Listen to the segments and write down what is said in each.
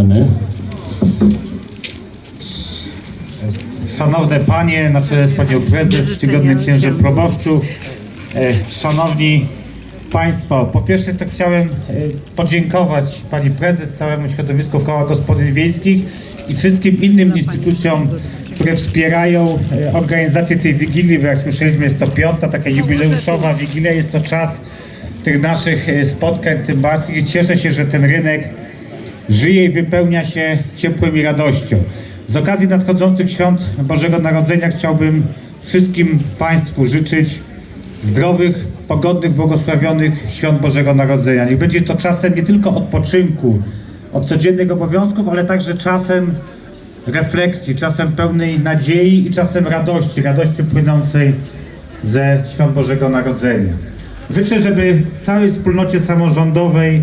Areny. Szanowne Panie, na czele z Panią Prezes, czcigodnym księżem proboszczu, e, Szanowni Państwo, po pierwsze to chciałem e, podziękować Pani Prezes, całemu środowisku Koła Gospodyń Wiejskich i wszystkim innym instytucjom, które wspierają e, organizację tej Wigilii, bo jak słyszeliśmy jest to piąta, taka jubileuszowa Wigilia, jest to czas tych naszych spotkań tymbarskich i cieszę się, że ten rynek żyje i wypełnia się ciepłem i radością. Z okazji nadchodzących świąt Bożego Narodzenia chciałbym wszystkim Państwu życzyć zdrowych, pogodnych, błogosławionych świąt Bożego Narodzenia. Niech będzie to czasem nie tylko odpoczynku od codziennych obowiązków, ale także czasem refleksji, czasem pełnej nadziei i czasem radości, radości płynącej ze świąt Bożego Narodzenia. Życzę, żeby całej wspólnocie samorządowej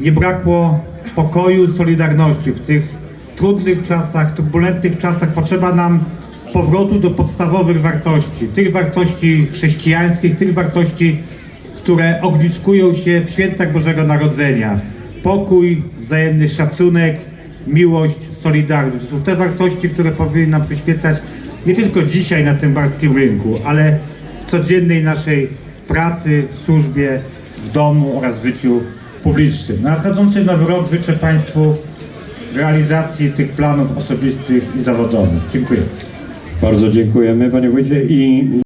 nie brakło pokoju, solidarności w tych trudnych czasach, turbulentnych czasach. Potrzeba nam powrotu do podstawowych wartości, tych wartości chrześcijańskich, tych wartości, które ogniskują się w świętach Bożego Narodzenia. Pokój, wzajemny szacunek, miłość, solidarność. To są te wartości, które powinny nam przyświecać nie tylko dzisiaj na tym barskim rynku, ale w codziennej naszej pracy, służbie, w domu oraz w życiu publicznym. Na nadchodzący nowy rok życzę Państwu realizacji tych planów osobistych i zawodowych. Dziękuję. Bardzo dziękujemy Panie Wójcie i